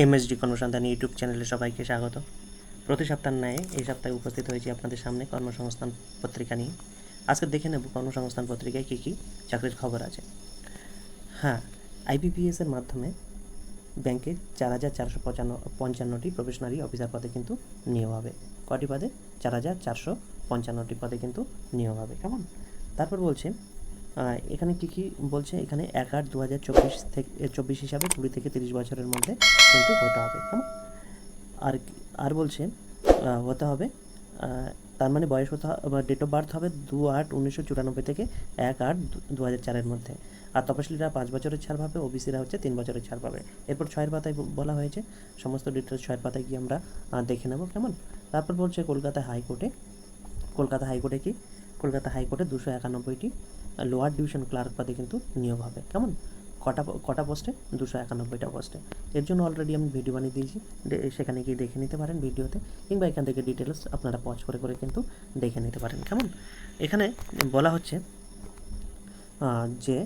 MSD কর্মসংস্থান YouTube চ্যানেলে সবাইকে স্বাগত। প্রতি সপ্তাহ ন্যায় এই সপ্তাহে উপস্থিত হয়েছি আপনাদের সামনে কর্মসংস্থান পত্রিকা নিয়ে। আজকে দেখে নেব কর্মসংস্থান পত্রিকায় কী কী চাকরির খবর আছে। হ্যাঁ আইবিপিএস এর মাধ্যমে ব্যাংকে চার হাজার চারশো পঁচান্ন পঞ্চান্নটি প্রফেশনারি অফিসার পদে কিন্তু নিয়োগ হবে। কটি পদে? চার হাজার চারশো পঞ্চান্নটি পদে কিন্তু নিয়োগ হবে। কেমন? তারপর বলছে এখানে কী কী বলছে? এখানে এক আট দু হাজার চব্বিশ থেকে চব্বিশ হিসাবে কুড়ি থেকে তিরিশ বছরের মধ্যে কিন্তু হতে হবে, কেমন? আর আর বলছে হতে হবে তার মানে বয়স হতে ডেট অফ বার্থ হবে দু আট উনিশশো চুরানব্বই থেকে এক আট দু হাজার চারের মধ্যে। আর তপশিলীরা পাঁচ বছরের ছাড় পাবে, ওবিসিরা হচ্ছে তিন বছরের ছাড় পাবে। এরপর ছয়ের পাতায় বলা হয়েছে, সমস্ত ডিটেলস ছয়ের পাতায় গিয়ে আমরা দেখে নেব, কেমন? তারপর বলছে কলকাতা হাইকোর্টে কলকাতা হাইকোর্টে কি? কলকাতা হাইকোর্টে দুশো একানব্বইটি লোয়ার ডিভিশন ক্লার্ক পদে কিন্তু নিয়োগ হবে। কেমন? কটা কটা পোস্টে দুশো একানব্বইটা পোস্টে এর জন্য অলরেডি আমি ভিডিও বানিয়ে দিয়েছি। সেখানে গিয়ে দেখে নিতে পারেন ভিডিওতে কিংবা এখান থেকে ডিটেলস আপনারা পজ করে করে কিন্তু দেখে নিতে পারেন। কেমন? এখানে বলা হচ্ছে যে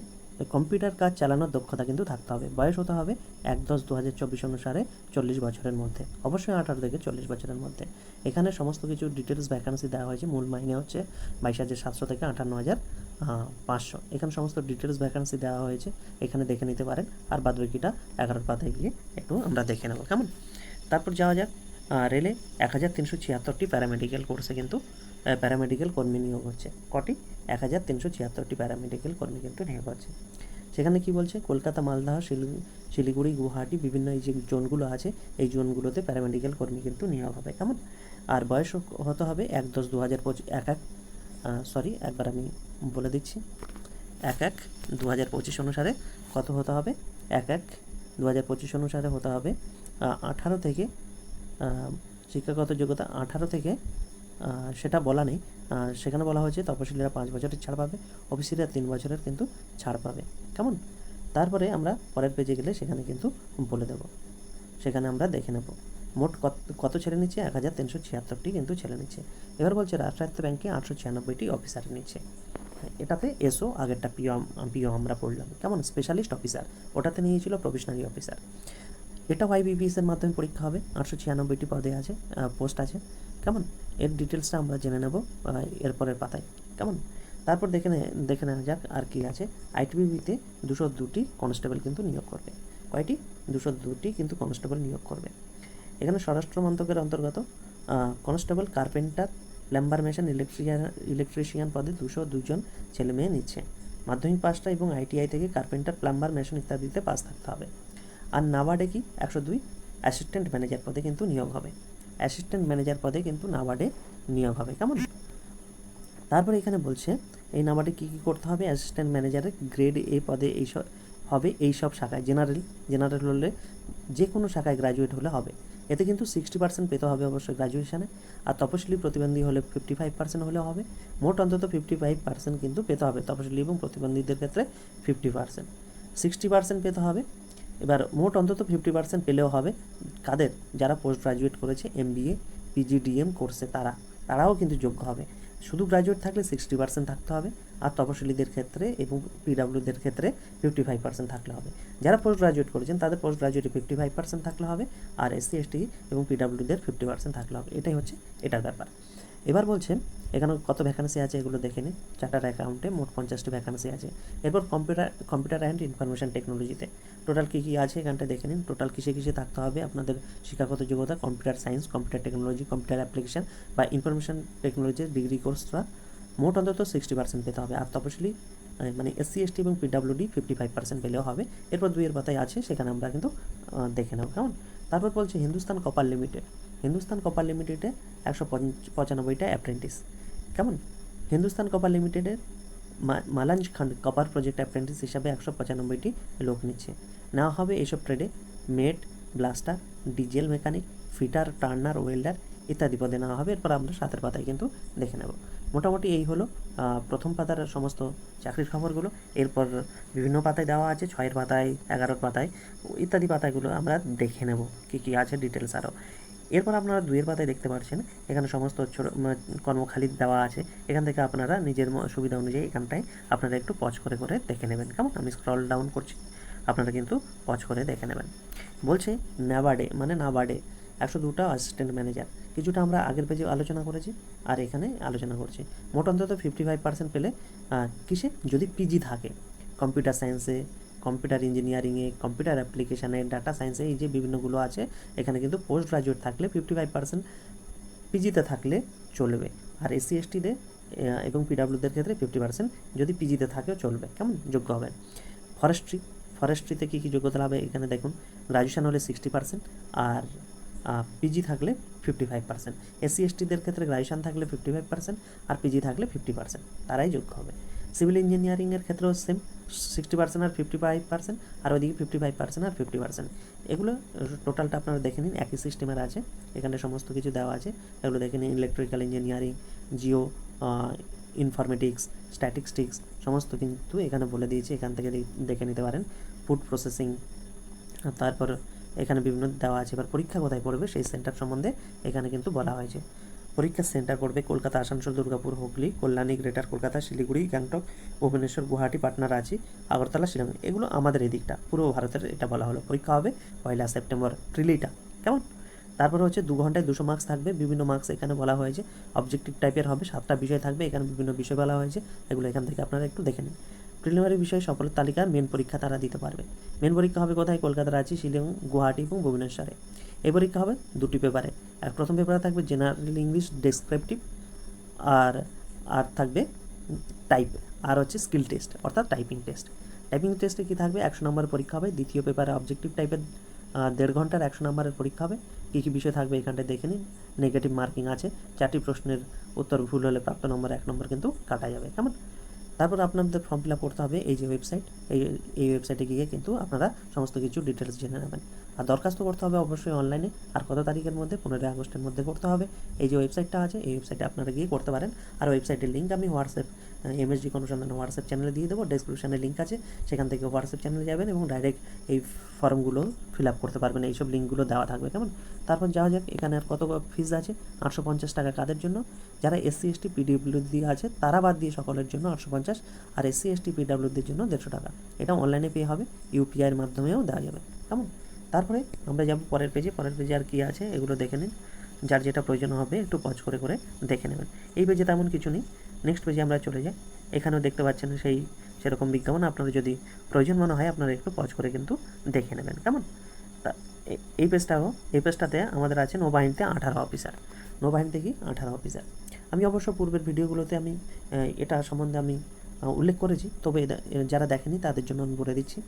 কম্পিউটার কাজ চালানোর দক্ষতা কিন্তু থাকতে হবে। বয়স হতে হবে এক দশ দু হাজার চব্বিশ অনুসারে চল্লিশ বছরের মধ্যে। অবশ্যই আঠারো থেকে চল্লিশ বছরের মধ্যে। এখানে সমস্ত কিছু ডিটেলস ভ্যাকান্সি দেওয়া হয়েছে। মূল মাইনে হচ্ছে বাইশ হাজার সাতশো থেকে আটান্ন হাজার পাঁচশো। এখানে সমস্ত ডিটেলস ভ্যাকান্সি দেওয়া হয়েছে। এখানে দেখে নিতে পারেন। আর বাদ বাকিটা এগারোর পাতায় গিয়ে একটু আমরা দেখে নেব। কেমন? তারপর যাওয়া যাক। রেলে এক হাজার তিনশো ছিয়াত্তরটি প্যারামেডিক্যাল কোর্সে কিন্তু প্যারামেডিক্যাল কর্মী নিয়োগ হচ্ছে। কটি? এক হাজার তিনশো ছিয়াত্তরটি প্যারামেডিক্যাল কর্মী কিন্তু নিয়োগ হচ্ছে। সেখানে কি বলছে? কলকাতা, মালদহ, শিলি- শিলিগুড়ি, গুয়াহাটি বিভিন্ন এই যে জোনগুলো আছে, এই জোনগুলোতে প্যারামেডিক্যাল কর্মী কিন্তু নিয়োগ হবে। কেমন? আর বয়স হতে হবে? এক দশ দু হাজার পঁচিশ এক এক সরি একবার আমি বলে দিচ্ছি। এক এক দু হাজার পঁচিশ অনুসারে কত হতে হবে? এক এক দু হাজার পঁচিশ অনুসারে হতে হবে আঠারো থেকে শিক্ষাগত যোগ্যতা আঠারো থেকে সেটা বলা নেই। সেখানে বলা হয়েছে তপশিলীরা পাঁচ বছরের ছাড় পাবে অফিসিরা তিন বছরের কিন্তু ছাড় পাবে। কেমন? তারপরে আমরা পরের পেজে গেলে সেখানে কিন্তু বলে দেব। সেখানে আমরা দেখে নেব। মোট কত কত ছেলে নিচ্ছে? এক হাজার তিনশো ছিয়াত্তরটি কিন্তু ছেলে নিচ্ছে। এবার বলছে, রাষ্ট্রায়ত্ত ব্যাংকে আটশো ছিয়ানব্বইটি অফিসার নিচ্ছে। এটাতে এসও আগেরটা পিও পিও আমরা পড়লাম। কেমন? স্পেশালিস্ট অফিসার ওটাতে নিয়েছিল প্রফেশনারি অফিসার এটাও আইবিপিএস এর মাধ্যমে পরীক্ষা হবে। আটশো ছিয়ানব্বইটি পদে আছে পোস্ট আছে। কেমন? এর ডিটেলসটা আমরা জেনে নেব এরপরের পাতায়। কেমন? তারপর দেখে দেখে নেওয়া যাক আর কি আছে। আইটিবিপিতে দুশো দুটি কনস্টেবল কিন্তু নিয়োগ করবে। কয়টি? দুশো দুটি কিন্তু কনস্টেবল নিয়োগ করবে। এখানে স্বরাষ্ট্র মন্ত্রকের অন্তর্গত constable carpenter plumber machine electrician electrician পদে দুশো দুজন ছেলে মেয়ে নিচ্ছে। মাধ্যমিক পাসটা এবং আইটিআই থেকে কার্পেন্টার প্লাম্বার মেশিন ইত্যাদিতে পাস থাকতে হবে। আর নাবার্ডে কি? একশো দুই অ্যাসিস্ট্যান্ট ম্যানেজার পদে কিন্তু নিয়োগ হবে। অ্যাসিস্ট্যান্ট ম্যানেজার পদে কিন্তু নাবার্ডে নিয়োগ হবে, কেমন? তারপরে এখানে বলছে, এই নাম্বারটি কী কী করতে হবে? অ্যাসিস্ট্যান্ট ম্যানেজারের গ্রেড এ পদে এই সব হবে, এই সব শাখায় জেনারেল জেনারেল হলে যে কোনো শাখায় গ্র্যাজুয়েট হলে হবে। এতে কিন্তু সিক্সটি পার্সেন্ট পেতে হবে অবশ্যই গ্র্যাজুয়েশনে আর তপশিলি প্রতিবন্ধী হলে ফিফটি ফাইভ পার্সেন্ট হলে হবে। মোট অন্তত ফিফটি ফাইভ পার্সেন্ট কিন্তু পেতে হবে, তপশিলি এবং প্রতিবন্ধীদের ক্ষেত্রে ফিফটি পার্সেন্ট সিক্সটি পার্সেন্ট পেতে হবে এবার মোট অন্তত ফিফটি পার্সেন্ট পেলেও হবে। কাদের? যারা পোস্ট গ্রাজুয়েট করেছে এম বি এ পিজিডিএম কোর্সে তারা। তারাও কিন্তু যোগ্য হবে। শুধু গ্রাজুয়েট থাকলে সিক্সটি পার্সেন্ট থাকতে হবে, আর তপশিলীদের ক্ষেত্রে এবং পিডাব্লিউদের ক্ষেত্রে ফিফটি ফাইভ পার্সেন্ট থাকলে হবে। যারা পোস্ট গ্রাজুয়েট করেছেন, তাদের পোস্ট গ্রাজুয়েটে ফিফটি ফাইভ পার্সেন্ট থাকলে হবে, আর এসসি এসটি এবং পিডাব্লিউদের ফিফটি পার্সেন্ট থাকলে হবে। এটাই হচ্ছে এটার ব্যাপার। এবার বলছে, এখানে কত ভ্যাকান্সি আছে এগুলো দেখে নিন চার্টার অ্যাকাউন্টে মোট পঞ্চাশটি ভ্যাকান্সি আছে। এরপর computer computer and information technology total কী কী আছে এখানটা দেখে নিন। টোটাল কিসে কিসে থাকতে হবে আপনাদের শিক্ষাগত যোগ্যতা? Computer science computer technology computer application বা ইনফরমেশন টেকনোলজির ডিগ্রি কোর্সরা মোট অন্তত সিক্সটি পার্সেন্ট পেতে হবে। আর তপশিলি মানে এসসি এসটি এবং পিডাব্লিউডি ফিফটি ফাইভ পার্সেন্ট পেলেও হবে। এরপর দুইয়ের পাতায় আছে, সেখানে আমরা কিন্তু দেখে নেব। কেমন? তারপর বলছে Hindustan Copper Limited Hindustan Copper লিমিটেডে একশো পঁচানব্বইটা অ্যাপ্রেন্টিস কেমন? হিন্দুস্তান কপার লিমিটেডের Malanjkhand copper project apprentice হিসাবে একশো পঁচানব্বইটি লোক নিচ্ছে। নেওয়া হবে এসব ট্রেডে mate blaster, diesel mechanic, fitter, turner, welder ইত্যাদি পদে নেওয়া হবে। এরপর আমরা সাতের পাতায় কিন্তু দেখে নেব। মোটামুটি এই হলো প্রথম পাতার সমস্ত চাকরির খবরগুলো। এরপর বিভিন্ন পাতায় দেওয়া আছে, ছয়ের পাতায়, এগারোর পাতায়, ইত্যাদি পাতাগুলো আমরা দেখে নেব, কী কী আছে ডিটেলস আরও। এরপর আপনারা দুইয়ের পাতায় দেখতে পাচ্ছেন, এখানে সমস্ত কর্মখালি দেওয়া আছে। এখান থেকে আপনারা নিজের সুবিধা অনুযায়ী এখানটায় আপনারা একটু পজ করে করে দেখে নেবেন। কেমন? আমি স্ক্রল ডাউন করছি, আপনারা কিন্তু পজ করে দেখে নেবেন। বলছে, নাবার্ডে মানে নাবার্ডে। একশো দুটো অ্যাসিস্ট্যান্ট ম্যানেজার কিছুটা আমরা আগের পেজে আলোচনা করেছি, আর এখানে আলোচনা করছি। মোট অন্তত ফিফটি ফাইভ পার্সেন্ট পেলে কিসে? যদি পিজি থাকে। কম্পিউটার সায়েন্সে কম্পিউটার ইঞ্জিনিয়ারিংয়ে কম্পিউটার অ্যাপ্লিকেশানে ডাটা সায়েন্সে এই যে বিভিন্নগুলো আছে, এখানে কিন্তু পোস্ট গ্রাজুয়েট থাকলে ফিফটি ফাইভ পার্সেন্ট পিজিতে থাকলে চলবে। আর এসসি এসটিদের এবং পিডাব্লিউদের ক্ষেত্রে ফিফটি পার্সেন্ট যদি পিজিতে থাকেও চলবে। কেমন? যোগ্য হবে। ফরেস্ট্রি ফরেস্ট্রিতে কী কী যোগ্যতা হবে এখানে দেখুন গ্রাজুয়েশন হলে সিক্সটি পার্সেন্ট আর পিজি থাকলে ফিফটি ফাইভ পার্সেন্ট এসসি এসটিদের ক্ষেত্রে গ্রাজুয়েশন থাকলে ফিফটি ফাইভ পার্সেন্ট আর পিজি থাকলে ফিফটি পার্সেন্ট তারাই যোগ্য হবে। সিভিল ইঞ্জিনিয়ারিংয়ের ক্ষেত্রেও সেম সিক্সটি পার্সেন্ট আর ফিফটি ফাইভ পার্সেন্ট আর ওইদিকে ফিফটি ফাইভ পার্সেন্ট আর ফিফটি পার্সেন্ট এগুলো টোটালটা আপনারা দেখে নিন, একই সিস্টেমের আছে, এখানে সমস্ত কিছু দেওয়া আছে। এগুলো দেখে নিন electrical engineering geo informatics statistics সমস্ত কিন্তু এখানে বলে দিয়েছি, এখান থেকে দেখে নিতে পারেন। ফুড প্রসেসিং তারপর এখানে বিভিন্ন দেওয়া আছে। এবার পরীক্ষা কোথায় পড়বে সেই সেন্টার সম্বন্ধে এখানে কিন্তু বলা হয়েছে। পরীক্ষার সেন্টার করবে কলকাতা, আসানসোল, দুর্গাপুর, হুগলি, কল্যাণী, গ্রেটার কলকাতা, শিলিগুড়ি, গ্যাংটক, ভুবনেশ্বর, গুয়াহাটি, পাটনা, রাঁচি, আগরতলা, শিলং। এগুলো আমাদের এই দিকটা পুরো ভারতের এটা বলা হলো। পরীক্ষা হবে পয়লা সেপ্টেম্বর। ট্রিলিটা কেমন? তারপরে হচ্ছে দু ঘন্টায় দুশো মার্কস থাকবে। বিভিন্ন মার্কস এখানে বলা হয়েছে। অবজেক্টিভ টাইপের হবে। সাতটা বিষয় থাকবে। এখানে বিভিন্ন বিষয় বলা হয়েছে। এগুলো এখান থেকে আপনারা একটু দেখে নিন। প্রিলিমিনারি বিষয় সফলের তালিকার মেন পরীক্ষা তারা দিতে পারবে। মেন পরীক্ষা হবে কোথায়? কলকাতা, রাঁচি শিলং গুয়াহাটি এবং ভুবনেশ্বরে। এই পরীক্ষা হবে দুটি পেপারে। আর প্রথম পেপারে থাকবে জেনারেল ইংলিশ ডেসক্রিপটিভ, আর আর থাকবে টাইপ, আর হচ্ছে স্কিল টেস্ট, অর্থাৎ টাইপিং টেস্ট। টাইপিং টেস্টে কী থাকবে? একশো নম্বরের পরীক্ষা হবে। দ্বিতীয় পেপারে অবজেক্টিভ টাইপের দেড় ঘণ্টার একশো নম্বরের পরীক্ষা হবে। কী কী বিষয় থাকবে এখানটায় দেখে নিন। নেগেটিভ মার্কিং আছে। চারটি প্রশ্নের উত্তর ভুল হলে প্রাপ্ত নম্বর এক নম্বর কিন্তু কাটা যাবে। কেমন? তারপর আপনাদের ফর্ম ফিল আপ করতে হবে এই যে ওয়েবসাইট এই এই ওয়েবসাইটে গিয়ে কিন্তু আপনারা সমস্ত কিছু ডিটেলস জেনে নেবেন। আর দরখাস্ত করতে হবে অবশ্যই অনলাইনে আর কত তারিখের মধ্যে? পনেরোই আগস্টের মধ্যে করতে হবে। এই যে ওয়েবসাইটটা আছে, এই ওয়েবসাইটে আপনারা গিয়ে করতে পারেন। আর ওয়েবসাইটের লিঙ্ক আমি হোয়াটসঅ্যাপ এমএসডি অনুসন্ধান হোয়াটসঅ্যাপ চ্যানেলে দিয়ে দেবো। ডেসক্রিপশনে লিঙ্ক আছে। সেখান থেকে হোয়াটসঅ্যাপ চ্যানেলে যাবেন এবং ডাইরেক্ট এই ফর্মগুলো ফিল আপ করতে পারবেন। এইসব লিঙ্কগুলো দেওয়া থাকবে, কেমন? তারপর যাওয়া যাক, এখানে আর কত ফিস আছে? আটশো পঞ্চাশ টাকা কাদের জন্য? যারা এসসি এসটি পিডব্লিউ দিয়ে আছে, তারা বাদ দিয়ে সকলের জন্য আটশো পঞ্চাশ। আর এসসি এসটি পিডব্লিউদের জন্য দেড়শো টাকা। এটা অনলাইনে পে হবে। ইউপিআইয়ের মাধ্যমেও দেওয়া যাবে। কেমন? তারপরে আমরা যাব পরের পেজে পরের পেজে আর কী আছে এগুলো দেখে নিন। যার যেটা প্রয়োজন হবে একটু পজ করে করে দেখে নেবেন। এই পেজে তেমন কিছু নেই। নেক্সট পেজে আমরা চলে যাই। এখানেও দেখতে পাচ্ছেন সেই সেরকম বিজ্ঞাপন। আপনারা যদি প্রয়োজন মনে হয় আপনারা একটু পজ করে কিন্তু দেখে নেবেন। কেমন? তা এই পেজটাও এই পেজটাতে আমাদের আছে নৌবাহিনীতে আঠারো অফিসার নৌবাহিনীতে কি? আঠারো অফিসার আমি অবশ্য পূর্বের ভিডিওগুলোতে আমি এটা সম্বন্ধে আমি উল্লেখ করেছি। তবে যারা দেখেনি তাদের জন্য আমি বলে দিচ্ছি।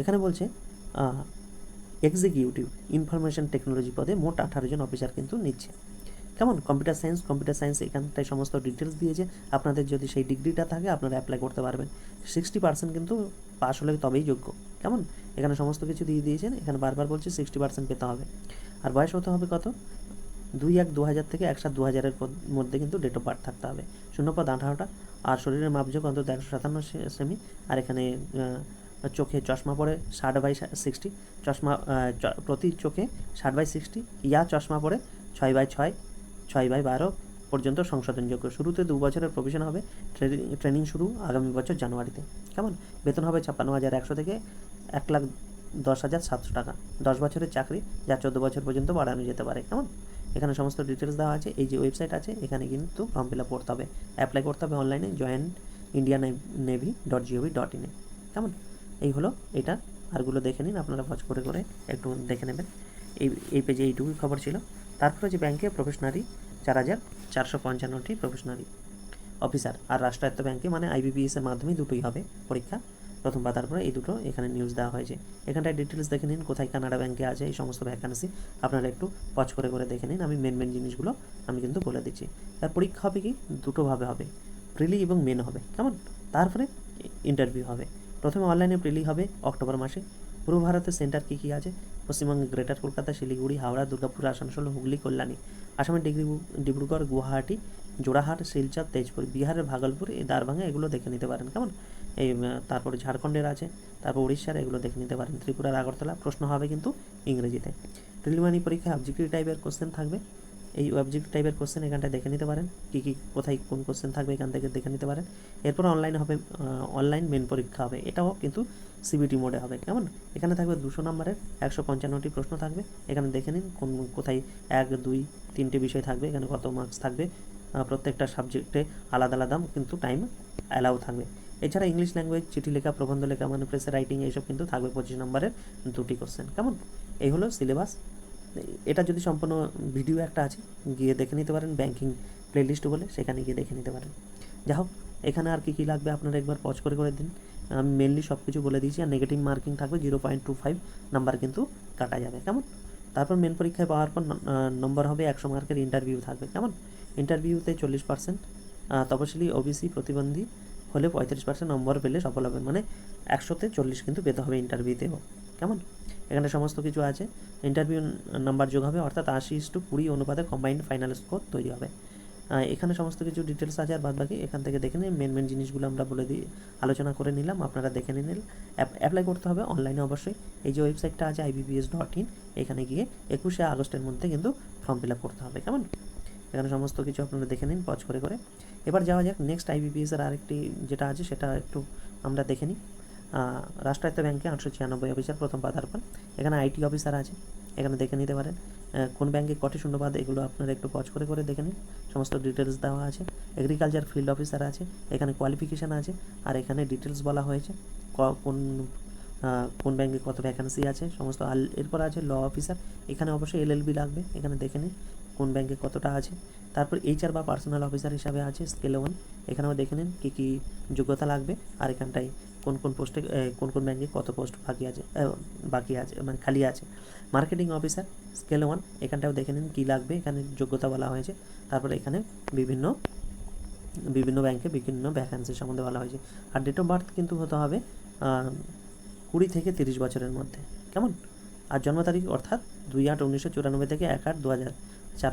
এখানে বলছে এক্সিকিউটিভ ইনফরমেশন টেকনোলজি পদে মোট আঠারো জন অফিসার কিন্তু নিচ্ছে। কেমন? কম্পিউটার সায়েন্স কম্পিউটার সায়েন্স এখানটায় সমস্ত ডিটেলস দিয়েছে। আপনাদের যদি সেই ডিগ্রিটা থাকে, আপনারা অ্যাপ্লাই করতে পারবেন। সিক্সটি পার্সেন্ট কিন্তু পাস হলে তবেই যোগ্য। কেমন? এখানে সমস্ত কিছু দিয়ে দিয়েছেন। এখানে বারবার বলছে সিক্সটি পার্সেন্ট পেতে হবে। আর বয়স হতে হবে কত? দুই এক দু হাজার থেকে এক সাত দু হাজারের মধ্যে কিন্তু ডেট অফ বার্থ থাকতে হবে। শূন্যপদ আঠারোটা। আর শরীরের মাপযোগ অন্তত একশো সাতান্ন সেমি। আর এখানে চোখে চশমা পরে ষাট বাই সিক্সটি চশমা প্রতি চোখে ষাট বাই সিক্সটি ইয়া চশমা পরে ছয় বাই ছয় ছয় বাই বারো পর্যন্ত সংশোধনযোগ্য শুরুতে দু বছরের প্রভিশন হবে ট্রেনিং ট্রেনিং শুরু আগামী বছর জানুয়ারিতে। কেমন? বেতন হবে ছাপ্পান্ন হাজার একশো থেকে এক লাখ দশ হাজার সাতশো টাকা। দশ বছরের চাকরি যা চোদ্দ বছর পর্যন্ত বাড়ানো যেতে পারে। কেমন? এখানে সমস্ত ডিটেলস দেওয়া আছে। এই যে ওয়েবসাইট আছে, এখানে কিন্তু ফর্ম ফিল আপ করতে হবে। অ্যাপ্লাই করতে হবে অনলাইনে join India navy dot gov dot ইনে কেমন? এই হলো এটা। আরগুলো দেখে নিন, আপনারা পজ করে করে একটু দেখে নেবেন। এই এই পেজে এইটুকুই খবর ছিল। তারপরে যে ব্যাংকে প্রফেশনারি চার হাজার চারশো পঞ্চান্নটি প্রফেশনারি অফিসার আর রাষ্ট্রায়ত্ত ব্যাংকে মানে আইবিপিএস এর মাধ্যমে দুটোই হবে পরীক্ষা। প্রথম বা তারপরে এই দুটো এখানে নিউজ দেওয়া হয়েছে। এখানটায় ডিটেলস দেখে নিন, কোথায় কানাডা ব্যাংকে আছে, এই সমস্ত ভ্যাকান্সি আপনারা একটু পচ করে করে দেখে নিন। আমি মেন মেন জিনিসগুলো আমি কিন্তু বলে দিচ্ছি। তার পরীক্ষা হবে কি? দুটোভাবে হবে। প্রিলি এবং মেন হবে। কেমন? তারপরে ইন্টারভিউ হবে। প্রথমে অনলাইনে প্রিলি হবে অক্টোবর মাসে। পূর্ব ভারতের সেন্টার কী কী আছে? পশ্চিমবঙ্গে গ্রেটার কলকাতা, শিলিগুড়ি, হাওড়া, দুর্গাপুর, আসানসোল, হুগলি, কল্যাণী। আসামের ডিগ্রি ডিব্রুগড়, গুয়াহাটি জোড়াহাট শিলচর, তেজপুর বিহারের ভাগলপুর, এই দারভাঙ্গা এগুলো দেখে নিতে পারেন। কেমন? এই তারপরে ঝাড়খণ্ডের আছে, তারপর উড়িষ্যার এগুলো দেখে নিতে পারেন। ত্রিপুরার আগরতলা, প্রশ্ন হবে কিন্তু ইংরেজিতে। প্রিলিমিনারি পরীক্ষায় অবজেক্টিভ টাইপের কোশ্চেন থাকবে। এই অবজেক্ট টাইপের কোশ্চেন এখানটায় দেখে নিতে পারেন। কী কী, কোথায় কোন কোশ্চেন থাকবে এখান থেকে দেখে নিতে পারেন। এরপর অনলাইন হবে অনলাইন মেন পরীক্ষা হবে। এটাও কিন্তু সিবিটি মোডে হবে। কেমন? এখানে থাকবে দুশো নম্বরের একশো পঞ্চান্নটি প্রশ্ন থাকবে। এখানে দেখে নিন কোন, কোথায় এক, দুই, তিনটে বিষয় থাকবে। এখানে কত মার্কস থাকবে? প্রত্যেকটা সাবজেক্টে আলাদা আলাদা কিন্তু টাইম অ্যালাউ থাকবে। এছাড়া ইংলিশ ল্যাঙ্গুয়েজ চিঠি লেখা, প্রবন্ধ লেখা মানে প্রেসে রাইটিং এইসব কিন্তু থাকবে পঁচিশ নম্বরের দুটি কোশ্চেন কেমন? এই হলো সিলেবাস এটা যদি সম্পূর্ণ ভিডিও একটা আছে, গিয়ে দেখে নিতে পারেন ব্যাংকিং প্লেলিস্ট বলে, সেখানে গিয়ে দেখে নিতে পারেন। যা হোক, এখানে আর কী কী লাগবে আপনারা একবার পজ করে করে দিন। আমি মেনলি সব কিছু বলে দিয়েছি, আর নেগেটিভ মার্কিং থাকবে zero point two five number কিন্তু কাটা যাবে, কেমন? তারপর মেন পরীক্ষায় পাওয়ার পর নম্বর হবে একশো মার্কের ইন্টারভিউ থাকবে, কেমন? ইন্টারভিউতে চল্লিশ পার্সেন্ট তপশিলি ওবিসি প্রতিবন্ধী হলে পঁয়ত্রিশ পার্সেন্ট নম্বর পেলে সফল হবে মানে একশোতে চল্লিশ কিন্তু পেতে হবে ইন্টারভিউতেও কেমন? এখানে সমস্ত কিছু আছে। ইন্টারভিউ নাম্বার যোগ হবে, অর্থাৎ আশি ইস টু কুড়ি অনুপাতে কম্বাইন্ড ফাইনাল স্কোর তৈরি হবে। এখানে সমস্ত কিছু ডিটেলস আছে, আর বাদ বাকি এখান থেকে দেখে নিন মেন মেন জিনিসগুলো আমরা বলে দিই, আলোচনা করে নিলাম, আপনারা দেখে নিন অ্যাপ্লাই করতে হবে অনলাইনে অবশ্যই। এই যে ওয়েবসাইটটা আছে আইবিপিএস ডট ইন এখানে গিয়ে একুশে আগস্টের মধ্যে কিন্তু ফর্ম ফিল আপ করতে হবে, কেমন? এখানে সমস্ত কিছু আপনারা দেখে নিন পজ করে করে। এবার যাওয়া যাক নেক্সট আইবিপিএস এর আরেকটি যেটা আছে, সেটা একটু আমরা দেখে নিই। রাষ্ট্রায়ত্ত ব্যাংকে আটশো ছিয়ানব্বই অফিসার প্রথম পাদার্পণ। এখানে আইটি অফিসার আছে এখানে দেখে নিতে পারেন। কোন ব্যাংকে কটি শূন্যপাদ, এগুলো আপনারা একটু পজ করে করে দেখে নিন। সমস্ত ডিটেলস দেওয়া আছে। এগ্রিকালচার ফিল্ড অফিসার আছে, এখানে কোয়ালিফিকেশান আছে, আর এখানে ডিটেলস বলা হয়েছে কোন কোন ব্যাংকে কত ভ্যাকান্সি আছে, সমস্ত আর এরপর আছে ল অফিসার এখানে অবশ্যই এলএলবি লাগবে, এখানে দেখে নিন কোন ব্যাংকে কতটা আছে। তারপর এইচআর বা পার্সোনাল অফিসার হিসাবে আছে স্কেল ওয়ান এখানেও দেখে নিন কী কী যোগ্যতা লাগবে, আর এখানটায় কোন কোন পোস্টে কোন কোন ব্যাংকে কত পোস্ট বাকি আছে বাকি আছে মানে খালি আছে। মার্কেটিং অফিসার স্কেল ওয়ান এখানটাও দেখে নিন কী লাগবে, এখানে যোগ্যতা বলা হয়েছে। তারপরে এখানে বিভিন্ন বিভিন্ন ব্যাংকে বিভিন্ন ভ্যাকান্সি সম্বন্ধে বলা হয়েছে। আর ডেট অফ বার্থ কিন্তু হতে হবে কুড়ি থেকে তিরিশ বছরের মধ্যে। কেমন? আর জন্ম তারিখ অর্থাৎ দুই আট উনিশশো চুরানব্বই থেকে এক আট দু হাজার চার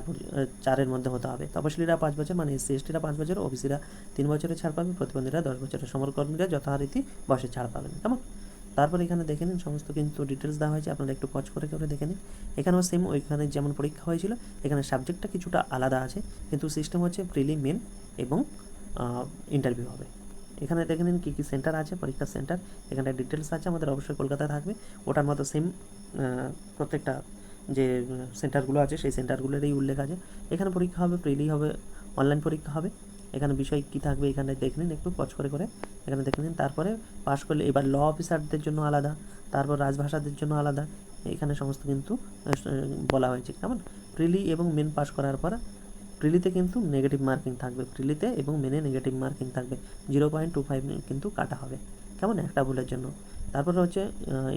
চারের মধ্যে হতে হবে। তপশিলীরা পাঁচ বছর মানে এসসি এসটিরা পাঁচ বছর, ওবিসিরা তিন বছরের ছাড় পাবে, প্রতিবন্ধীরা দশ বছরের। সমরকর্মীরা যথারীতি বয়সের ছাড় পাবেন, কেমন? তারপর এখানে দেখে নিন, সমস্ত কিন্তু ডিটেলস দেওয়া হয়েছে, আপনারা একটু পজ করে করে দেখে নিন। এখানেও সেম ওইখানে যেমন পরীক্ষা হয়েছিল, এখানে সাবজেক্টটা কিছুটা আলাদা আছে, কিন্তু সিস্টেম হচ্ছে প্রিলি মেন এবং ইন্টারভিউ হবে। এখানে দেখে নিন কী কী সেন্টার আছে পরীক্ষার সেন্টার এখানে ডিটেলস আছে, আমাদের অবশ্যই কলকাতায় থাকবে। ওটার মতো সেম প্রত্যেকটা যে, সেন্টারগুলো আছে, সেই সেন্টারগুলোরই উল্লেখ আছে। এখানে পরীক্ষা হবে, প্রিলি হবে, অনলাইন পরীক্ষা হবে। এখানে বিষয় কী থাকবে এখানে দেখে নিন একটু, পজ করে করে এখানে দেখে নিন। তারপরে পাশ করলে, এবার ল অফিসারদের জন্য আলাদা, তারপর রাজভাষাদের জন্য আলাদা। এখানে সমস্ত কিন্তু বলা হয়েছে, কেমন? প্রিলি এবং মেন পাস করার পর, প্রিলিতে কিন্তু নেগেটিভ মার্কিং থাকবে। প্রিলিতে এবং মেনে নেগেটিভ মার্কিং থাকবে। জিরো পয়েন্ট টু ফাইভ কিন্তু কাটা হবে। কেমন একটা ভুলের জন্য? তারপরে হচ্ছে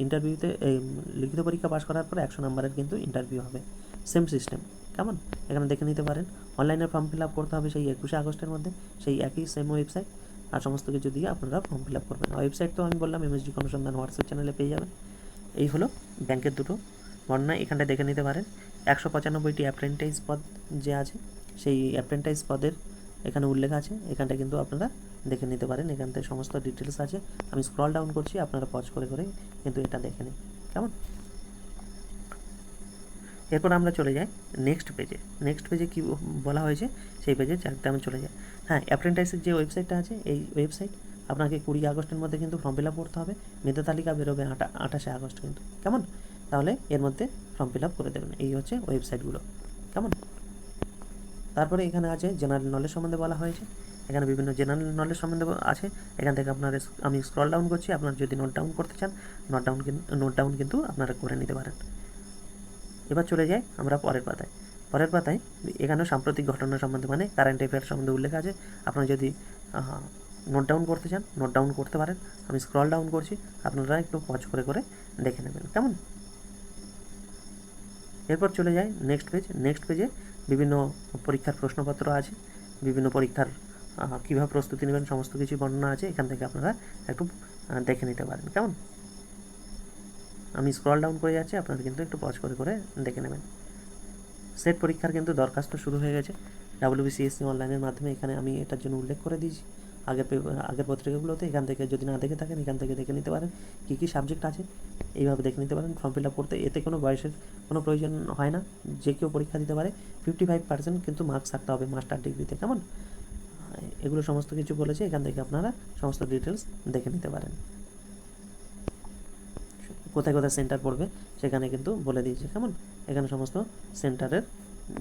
ইন্টারভিউতে এই, লিখিত পরীক্ষা পাস করার পর একশো নাম্বারের কিন্তু ইন্টারভিউ হবে। সেম সিস্টেম কেমন? এখানে দেখে নিতে পারেন। অনলাইনে ফর্ম ফিল আপ করতে হবে সেই একুশে আগস্টের মধ্যে, সেই একই সেম ওয়েবসাইট আর সমস্ত কিছু দিয়ে আপনারা ফর্ম ফিল আপ করবেন। ওয়েবসাইট তো আমি বললাম এমএসডি অনুসন্ধান হোয়াটসঅ্যাপ চ্যানেলে পেয়ে যাবেন। এই হলো ব্যাংকের দুটো। বর্ণনা এখানটায় দেখে নিতে পারেন। একশো পঁচানব্বইটি অ্যাপ্রেন্টাইজ পদ যে আছে, সেই অ্যাপ্রেন্টাইজ পদের এখানে উল্লেখ আছে। এখানটা কিন্তু আপনারা দেখে নিতে পারেন। এখান থেকে সমস্ত ডিটেলস আছে। আমি স্ক্রল ডাউন করছি, আপনারা পজ করে করে কিন্তু এটা দেখে নিন। কেমন? এরপর আমরা চলে যাই নেক্সট পেজে নেক্সট পেজে কি বলা হয়েছে? সেই পেজে চারটে আমি চলে যাই। হ্যাঁ অ্যাপ্রেন্টাইসের যে ওয়েবসাইটটা আছে, এই ওয়েবসাইট আপনাকে কুড়ি আগস্টের মধ্যে কিন্তু ফর্ম ফিল আপ করতে হবে। মেধা তালিকা বেরোবে আটা, আঠাশে আগস্ট কিন্তু। কেমন? তাহলে এর মধ্যে ফর্ম ফিল আপ করে দেবেন। এই হচ্ছে ওয়েবসাইটগুলো কেমন? তারপরে এখানে আছে জেনারেল নলেজ সম্বন্ধে বলা হয়েছে। এখানে বিভিন্ন জেনারেল নলেজ সম্বন্ধে আছে। এখান থেকে আপনার আমি স্ক্রল ডাউন করছি, আপনার যদি নোট ডাউন করতে চান নোট ডাউন নোট ডাউন কিন্তু আপনারা করে নিতে পারেন। এবার চলে যাই আমরা পরের পাতায়। পরের পাতায় এখানেও সাম্প্রতিক ঘটনা সম্বন্ধে মানে কারেন্ট অ্যাফেয়ার সম্বন্ধে উল্লেখ আছে। আপনারা যদি নোট ডাউন করতে চান নোট ডাউন করতে পারেন। আমি স্ক্রল ডাউন করছি, আপনারা একটু পজ করে করে দেখে নেবেন। কেমন? এরপর চলে যাই নেক্সট পেজ নেক্সট পেজে বিভিন্ন পরীক্ষার প্রশ্নপত্র আছে, বিভিন্ন পরীক্ষার কীভাবে প্রস্তুতি নেবেন, সমস্ত কিছু বর্ণনা আছে, এখান থেকে আপনারা একটু দেখে নিতে পারেন। কেমন? আমি স্ক্রল ডাউন করে যাচ্ছি, আপনারা কিন্তু একটু পজ করে করে দেখে নেবেন। সেট পরীক্ষার কিন্তু দরখাস্ত শুরু হয়ে গেছে। ডাব্লিউবিসিএসসি অনলাইনের মাধ্যমে এখানে আমি এটার জন্য উল্লেখ করে দিয়েছি। আগের আগের পত্রিকাগুলোতে এখান থেকে যদি না দেখে থাকেন, এখান থেকে দেখে নিতে পারেন, কী কী সাবজেক্ট আছে, এইভাবে দেখে নিতে পারেন। ফর্ম ফিল আপ করতে এতে কোনো বয়সের কোনো প্রয়োজন হয় না। যে কেউ পরীক্ষা দিতে পারে ফিফটি ফাইভ পার্সেন্ট কিন্তু মার্কস থাকতে হবে মাস্টার ডিগ্রিতে কেমন? এগুলো সমস্ত কিছু বলেছে, এখান থেকে আপনারা সমস্ত ডিটেলস দেখে নিতে পারেন। কোথায় কোথায় সেন্টার পড়বে, সেখানে কিন্তু বলে দিয়েছে, কেমন? এখানে সমস্ত সেন্টারের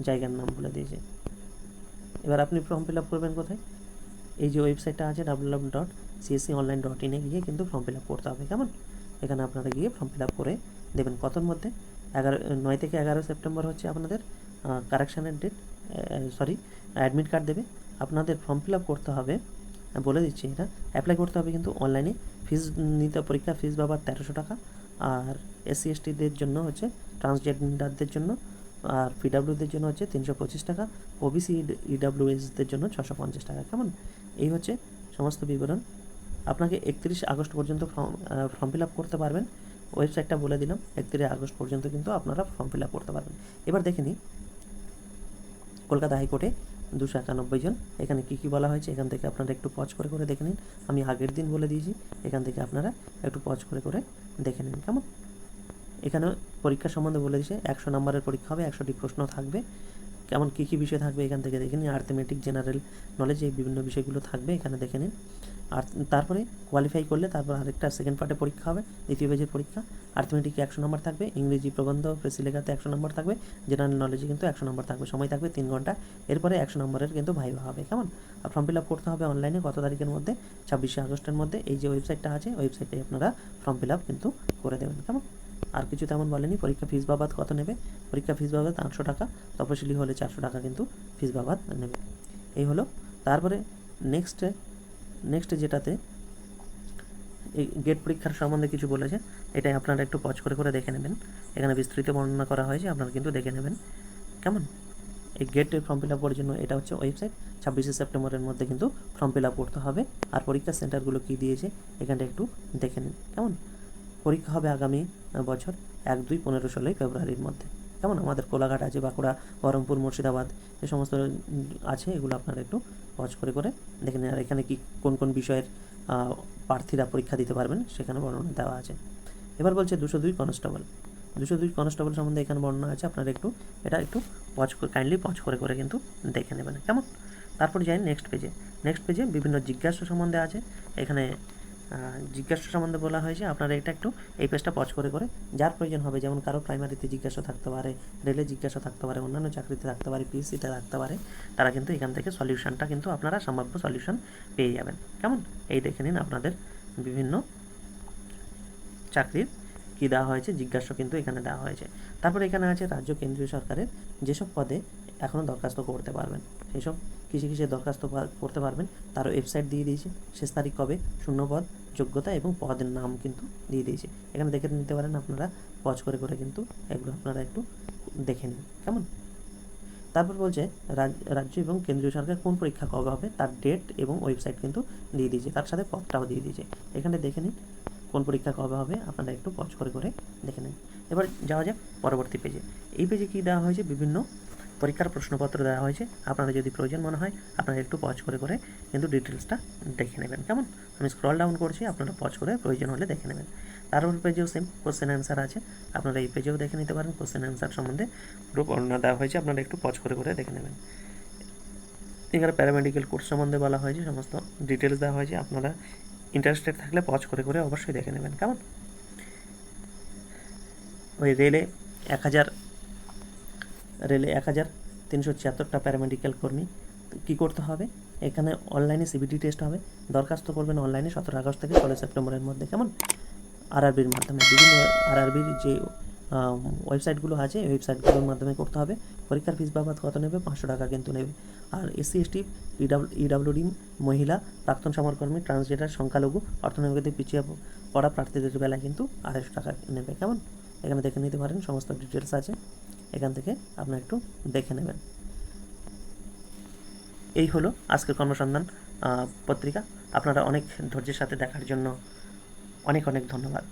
জায়গার নাম বলে দিয়েছে। এবার আপনি ফর্ম ফিল আপ করবেন কোথায়? এই যে ওয়েবসাইটটা আছে W W dot CSC online dot ইনে গিয়ে কিন্তু ফর্ম ফিল আপ করতে হবে, কেমন? এখানে আপনারা গিয়ে ফর্ম ফিল আপ করে দেবেন। কতর মধ্যে? এগারো, নয় থেকে এগারো সেপ্টেম্বর হচ্ছে আপনাদের কারেকশানের ডেট সরি অ্যাডমিট কার্ড দেবে। আপনাদের ফর্ম ফিল আপ করতে হবে। বলে দিচ্ছি এটা। অ্যাপ্লাই করতে হবে কিন্তু অনলাইনে ফিস নিতে পরীক্ষা ফিস বাবার তেরোশো টাকা। আর এসসি এসটিদের জন্য হচ্ছে ট্রান্সজেন্ডারদের জন্য। আর পিডাব্লিউদের জন্য হচ্ছে তিনশো পঁচিশ টাকা। ওবিসি ইডাব্লিউএসদের জন্য ছশো পঞ্চাশ টাকা। কেমন? এই হচ্ছে সমস্ত বিবরণ। আপনাকে একত্রিশ আগস্ট পর্যন্ত ফর্ম ফর্ম ফিল আপ করতে পারবেন। ওয়েবসাইটটা বলে দিলাম, একত্রিশ আগস্ট পর্যন্ত কিন্তু আপনারা ফর্ম ফিল আপ করতে পারবেন। এবার দেখে নিই। কলকাতা হাইকোর্টে দুশো একানব্বই জন। এখানে কী কী বলা হয়েছে এখান থেকে আপনারা একটু পজ করে করে দেখে নিন। আমি আগের দিন বলে দিয়েছি, এখান থেকে আপনারা একটু পজ করে করে দেখে নিন, কেমন? এখানে পরীক্ষা সম্বন্ধে বলে দিয়েছে, একশো নম্বরের পরীক্ষা হবে, একশোটি প্রশ্ন থাকবে। কেমন কী কী বিষয় থাকবে এখান থেকে দেখে নিন। আর্থমেটিক জেনারেল নলেজ এই বিভিন্ন বিষয়গুলো থাকবে এখানে দেখে নিন। আর তারপরে কোয়ালিফাই করলে তারপর আরেকটা সেকেন্ড পার্টে পরীক্ষা হবে, দ্বিতীয় পেজের পরীক্ষা। আর্থমেটিকে একশো নম্বর থাকবে, ইংরেজি প্রবন্ধ প্রেসি লেখাতে একশো নম্বর থাকবে জেনারেল নলেজে কিন্তু একশো নম্বর থাকবে, সময় থাকবে তিন ঘণ্টা। এরপরে একশো নম্বরের কিন্তু ভাইবা হবে, কেমন? আর ফর্ম ফিল আপ করতে হবে অনলাইনে কত তারিখের মধ্যে? ছাব্বিশে আগস্টের মধ্যে। এই যে ওয়েবসাইটটা আছে ওয়েবসাইটে আপনারা ফর্ম ফিল আপ কিন্তু করে দেবেন, কেমন? আর কিছু তেমন বলেনি। পরীক্ষা ফিস বাবাদ কত নেবে? পরীক্ষা ফিস বাবাদ আটশো টাকা, তপশিলি হলে চারশো টাকা কিন্তু ফিস বাবাদ নেবে। এই হলো। তারপরে নেক্সট নেক্সট যেটাতে এই গেট পরীক্ষার সম্বন্ধে কিছু বলেছে, এটাই আপনারা একটু পজ করে করে দেখে নেবেন। এখানে বিস্তৃত বর্ণনা করা হয়েছে, আপনারা কিন্তু দেখে নেবেন। কেমন? এই গেটের ফর্ম ফিল আপের জন্য এটা হচ্ছে ওয়েবসাইট ছাব্বিশে সেপ্টেম্বরের মধ্যে কিন্তু ফর্ম ফিল আপ করতে হবে। আর পরীক্ষার সেন্টারগুলো কী দিয়েছে, এখানটা একটু দেখে নিন। কেমন? পরীক্ষা হবে আগামী বছর এক, দুই, পনেরো, ষোলোই ফেব্রুয়ারির মধ্যে। কেমন? আমাদের কোলাঘাট আছে, বাঁকুড়া, বহরমপুর, মুর্শিদাবাদ, এ সমস্ত আছে এগুলো আপনারা একটু পজ করে করে দেখে নিন। আর এখানে কি, কোন কোন বিষয়ের প্রার্থীরা পরীক্ষা দিতে পারবেন সেখানে বর্ণনা দেওয়া আছে। এবার বলছে দুশো দুই কনস্টেবল দুশো দুই কনস্টেবল সম্বন্ধে এখানে বর্ণনা আছে, আপনারা একটু এটা একটু পজ করে কাইন্ডলি পজ করে করে কিন্তু দেখে নেবেন। কেমন? তারপরে যাই নেক্সট পেজে নেক্সট পেজে বিভিন্ন জিজ্ঞাসা সম্বন্ধে আছে। এখানে জিজ্ঞাসা সম্বন্ধে বলা হয়েছে, আপনারা এটা একটু এই পেজটা পজ করে করে যার প্রয়োজন হবে, যেমন কারও প্রাইমারিতে জিজ্ঞাসা থাকতে পারে রেলে জিজ্ঞাসা থাকতে পারে, অন্যান্য চাকরিতে থাকতে পারে পিএসসিতে থাকতে পারে, তারা কিন্তু এখান থেকে সলিউশনটা কিন্তু আপনারা সম্ভাব্য সলিউশন পেয়ে যাবেন। কেমন? এই দেখে নিন আপনাদের বিভিন্ন চাকরির কী দেওয়া হয়েছে, জিজ্ঞাসা কিন্তু এখানে দেওয়া হয়েছে। তারপরে এখানে আছে রাজ্য কেন্দ্রীয় সরকারের যেসব পদে এখনও দরখাস্ত করতে পারবেন সেই সব কিসে কিসে দরখাস্ত করতে পারবেন। তার ওয়েবসাইট দিয়ে দিয়েছে। শেষ তারিখ কবে? শূন্যপদ, যোগ্যতা এবং পদের নাম কিন্তু দিয়ে দিয়েছে। এখানে দেখে নিতে পারেন আপনারা। পজ করে করে কিন্তু এগুলো আপনারা একটু দেখে নিন। কেমন? তারপর বলছে, রাজ- রাজ্য এবং কেন্দ্রীয় সরকার কোন পরীক্ষা কবে হবে? তার ডেট এবং ওয়েবসাইট কিন্তু দিয়ে দিয়েছে। তার সাথে পদটাও দিয়ে দিয়েছে। এখানে দেখে নিন কোন পরীক্ষা কবে হবে। আপনারা একটু পজ করে করে দেখে নিন। এবার যাওয়া যাক পরবর্তী পেজে এই পেজে কী দেওয়া হয়েছে? বিভিন্ন পরীক্ষার প্রশ্নপত্র দেওয়া হয়েছে। আপনারা যদি প্রয়োজন মনে হয়, আপনারা একটু পজ করে করে কিন্তু ডিটেলসটা দেখে নেবেন। কেমন? আমি স্ক্রল ডাউন করছি, আপনারা পজ করে প্রয়োজন হলে দেখে নেবেন। তারপর পেজেও সেম কোশ্চেন অ্যান্সার আছে। আপনারা এই পেজেও দেখে নিতে পারেন কোশ্চেন অ্যান্সার সম্বন্ধে। পুরো বর্ণনা দেওয়া হয়েছে, আপনারা একটু পজ করে করে দেখে নেবেন। এখানে প্যারামেডিক্যাল কোর্স সম্বন্ধে বলা হয়েছে, সমস্ত ডিটেলস দেওয়া হয়েছে। আপনারা ইন্টারেস্টেড থাকলে পজ করে করে অবশ্যই দেখে নেবেন। কেমন? ওই রেলে এক হাজার রেলে এক হাজার তিনশো ছিয়াত্তরটা প্যারামেডিক্যাল কর্মী। কী করতে হবে? এখানে অনলাইনে সিবিটি টেস্ট হবে। দরখাস্ত করবেন অনলাইনে সতেরো আগস্ট থেকে ষোলো সেপ্টেম্বরের মধ্যে। কেমন? আরআরবির মাধ্যমে, বিভিন্ন আরআরবির যে ওয়েবসাইটগুলো আছে ওয়েবসাইটগুলোর মাধ্যমে করতে হবে। পরীক্ষার ফিস বাবদ কত নেবে? পাঁচশো টাকা কিন্তু নেবে। আর এসসি এসটি ইডাব্লিউডি মহিলা, প্রাক্তন সমরকর্মী ট্রান্সজেন্ডার সংখ্যালঘু, অর্থনৈতিক পিছিয়ে পড়া প্রার্থীদের বেলায় কিন্তু আড়াইশো টাকা নেবে। কেমন? এখানে দেখে নিতে পারেন, সমস্ত ডিটেলস আছে। এখান থেকে আপনি একটু দেখে নেবেন। এই হলো আজকের কর্মসন্ধান পত্রিকা। আপনারা অনেক ধৈর্যের সাথে দেখার জন্য অনেক অনেক ধন্যবাদ।